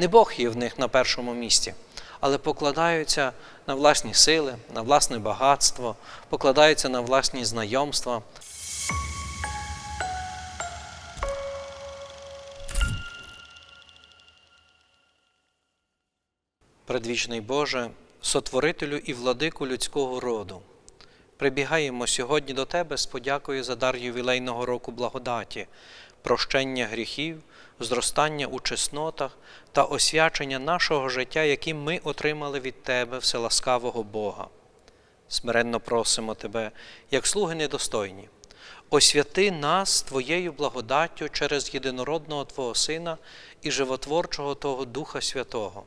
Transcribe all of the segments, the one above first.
Не Бог є в них на першому місці, але покладаються на власні сили, на власне багатство, покладаються на власні знайомства. Предвічний Боже, сотворителю і владику людського роду, прибігаємо сьогодні до Тебе з подякою за дар ювілейного року благодаті, прощення гріхів, зростання у чеснотах та освячення нашого життя, яким ми отримали від Тебе вселаскавого Бога. Смиренно просимо Тебе, як слуги недостойні, освяти нас Твоєю благодаттю через єдинородного Твого Сина і животворчого Того Духа Святого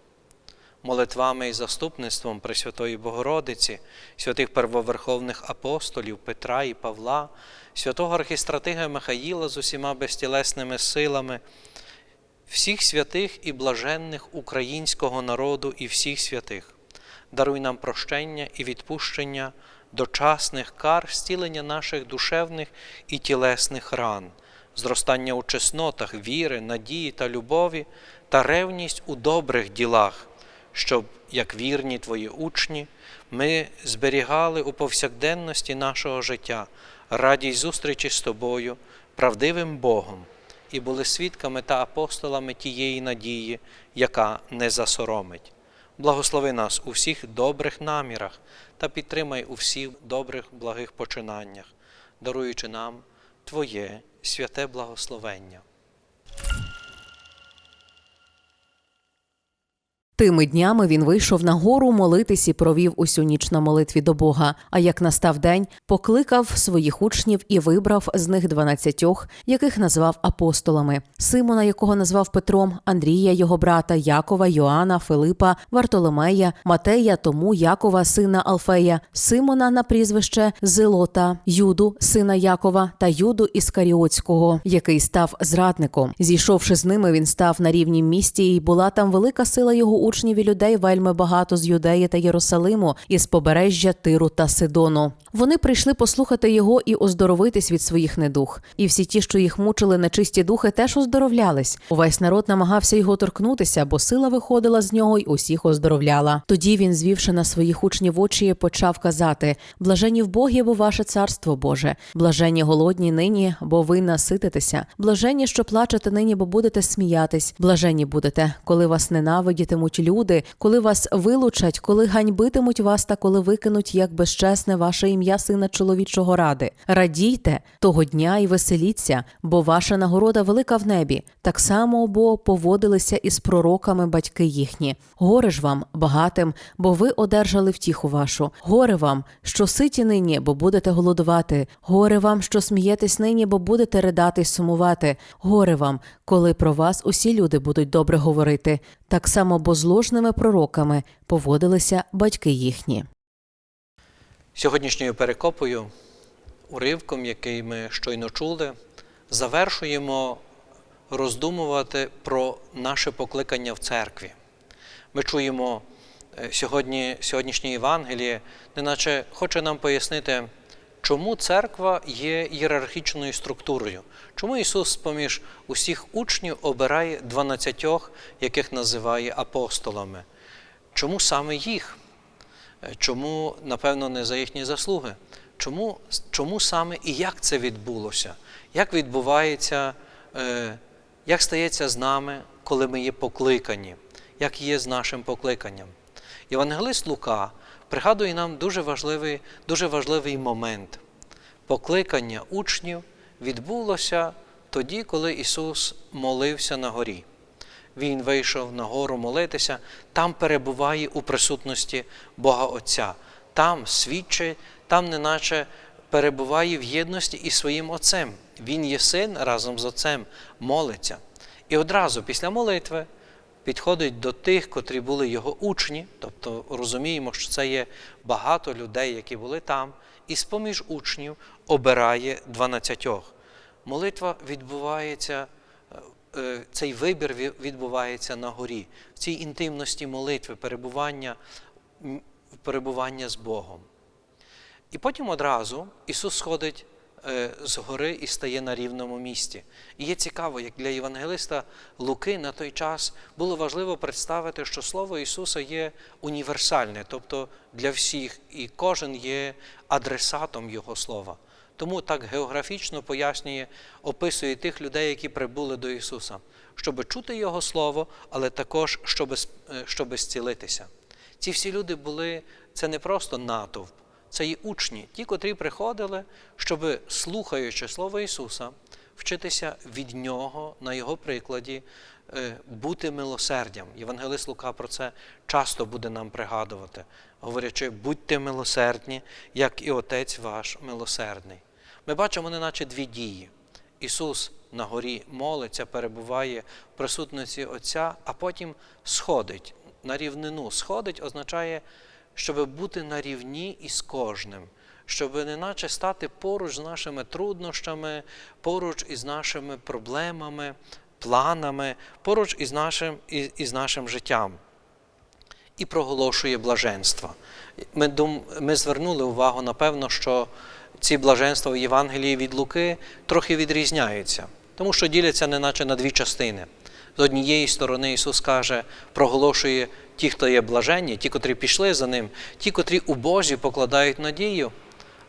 молитвами і заступництвом Пресвятої Богородиці, святих первоверховних апостолів Петра і Павла, святого архістратига Михаїла з усіма безтілесними силами, всіх святих і блаженних українського народу і всіх святих. Даруй нам прощення і відпущення дочасних кар, стілення наших душевних і тілесних ран, зростання у чеснотах віри, надії та любові та ревність у добрих ділах щоб, як вірні Твої учні, ми зберігали у повсякденності нашого життя радість зустрічі з Тобою, правдивим Богом, і були свідками та апостолами тієї надії, яка не засоромить. Благослови нас у всіх добрих намірах та підтримай у всіх добрих благих починаннях, даруючи нам Твоє святе благословення. Тими днями він вийшов на гору молитись і провів усю ніч на молитві до Бога. А як настав день, покликав своїх учнів і вибрав з них дванадцятьох, яких назвав апостолами: Симона, якого назвав Петром, Андрія, його брата, Якова, Йоанна, Филипа, Вартоломея, Матея, Тому, Якова, сина Алфея, Симона на прізвище Зилота, Юду, сина Якова, та Юду Іскаріотського, який став зрадником. Зійшовши з ними, він став на рівнім місті, і була там велика сила його учнів і людей вельми багато з Юдеї та Єрусалиму, із побережжя Тиру та Сидону. Вони прийшли послухати його і оздоровитись від своїх недух. І всі ті, що їх мучили нечисті духи, теж оздоровлялись. Увесь народ намагався його торкнутися, бо сила виходила з нього й усіх оздоровляла. Тоді він, звівши на своїх учнів очі, почав казати: Блажені в Богі, бо ваше царство Боже, блажені голодні нині, бо ви насититеся, блажені, що плачете нині, бо будете сміятись, блажені будете, коли вас ненавидітимуть люди, коли вас вилучать, коли ганьбитимуть вас та коли викинуть як безчесне ваше ім'я сина чоловічого ради. Радійте того дня і веселіться, бо ваша нагорода велика в небі. Так само бо поводилися із пророками батьки їхні. Горе ж вам, багатим, бо ви одержали втіху вашу. Горе вам, що ситі нині, бо будете голодувати. Горе вам, що смієтесь нині, бо будете ридати й сумувати. Горе вам, коли про вас усі люди будуть добре говорити. Так само бо з пророками поводилися батьки їхні. Сьогоднішньою перекопою, уривком, який ми щойно чули, завершуємо роздумувати про наше покликання в церкві. Ми чуємо е, сьогодні, сьогоднішнє Євангеліє, неначе хоче нам пояснити, чому церква є ієрархічною структурою, чому Ісус поміж усіх учнів обирає дванадцятьох, яких називає апостолами. Чому саме їх? Чому, напевно, не за їхні заслуги? Чому, чому саме і як це відбулося? Як відбувається, е, як стається з нами, коли ми є покликані? Як є з нашим покликанням? Євангелист Лука пригадує нам дуже важливий, дуже важливий момент. Покликання учнів відбулося тоді, коли Ісус молився на горі. Він вийшов на гору молитися, там перебуває у присутності Бога Отця, там свідчить, там неначе перебуває в єдності із своїм Отцем. Він є син разом з Отцем, молиться. І одразу після молитви підходить до тих, котрі були його учні, тобто розуміємо, що це є багато людей, які були там, і з-поміж учнів обирає дванадцятьох. Молитва відбувається е, цей вибір відбувається на горі, в цій інтимності молитви, перебування, перебування з Богом. І потім одразу Ісус сходить е, згори і стає на рівному місці. І є цікаво, як для євангелиста Луки на той час було важливо представити, що Слово Ісуса є універсальне, тобто для всіх, і кожен є адресатом Його слова. Тому так географічно пояснює, описує тих людей, які прибули до Ісуса, щоб чути Його Слово, але також щоб, щоб зцілитися. Ці всі люди були, це не просто натовп, це і учні, ті, котрі приходили, щоб, слухаючи Слово Ісуса, вчитися від Нього на Його прикладі, е, бути милосердям. Євангелист Лука про це часто буде нам пригадувати, говорячи, будьте милосердні, як і Отець ваш милосердний. Ми бачимо, неначе дві дії. Ісус на горі молиться, перебуває в присутності Отця, а потім сходить на рівнину. Сходить означає, щоб бути на рівні із кожним, щоб неначе стати поруч з нашими труднощами, поруч із нашими проблемами, планами, поруч із нашим, із, із нашим життям. І проголошує блаженство. Ми, дум, ми звернули увагу, напевно, що ці блаженства в Євангелії від Луки трохи відрізняються, тому що діляться неначе на дві частини. З однієї сторони Ісус каже, проголошує ті, хто є блаженні, ті, котрі пішли за Ним, ті, котрі у Божі покладають надію,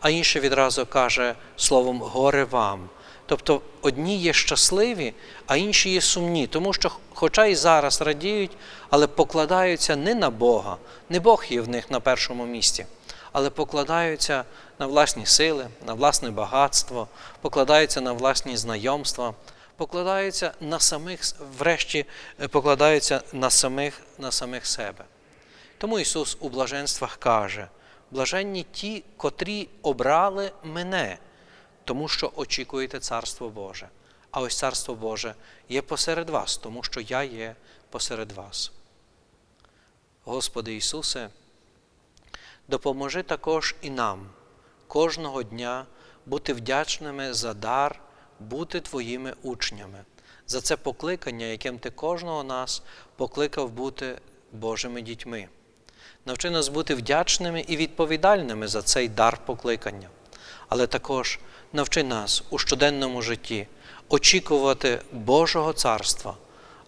а інше відразу каже словом горе вам. Тобто одні є щасливі, а інші є сумні, тому що, хоча і зараз радіють, але покладаються не на Бога, не Бог є в них на першому місці, але покладаються на власні сили, на власне багатство, покладаються на власні знайомства, покладаються на самих, врешті покладаються на самих, на самих себе. Тому Ісус у блаженствах каже: блаженні ті, котрі обрали мене, тому що очікуєте Царство Боже. А ось Царство Боже є посеред вас, тому що я є посеред вас. Господи Ісусе, допоможи також і нам кожного дня бути вдячними за дар, бути Твоїми учнями, за це покликання, яким Ти кожного нас покликав бути Божими дітьми. Навчи нас бути вдячними і відповідальними за цей дар покликання, але також навчи нас у щоденному житті очікувати Божого царства,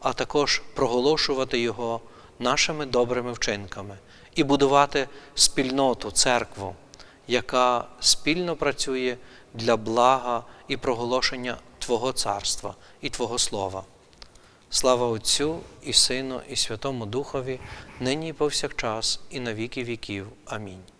а також проголошувати Його нашими добрими вчинками і будувати спільноту, церкву, яка спільно працює для блага і проголошення Твого царства і Твого Слова. Слава Отцю і Сину, і Святому Духові, нині і повсякчас, і на віки віків. Амінь.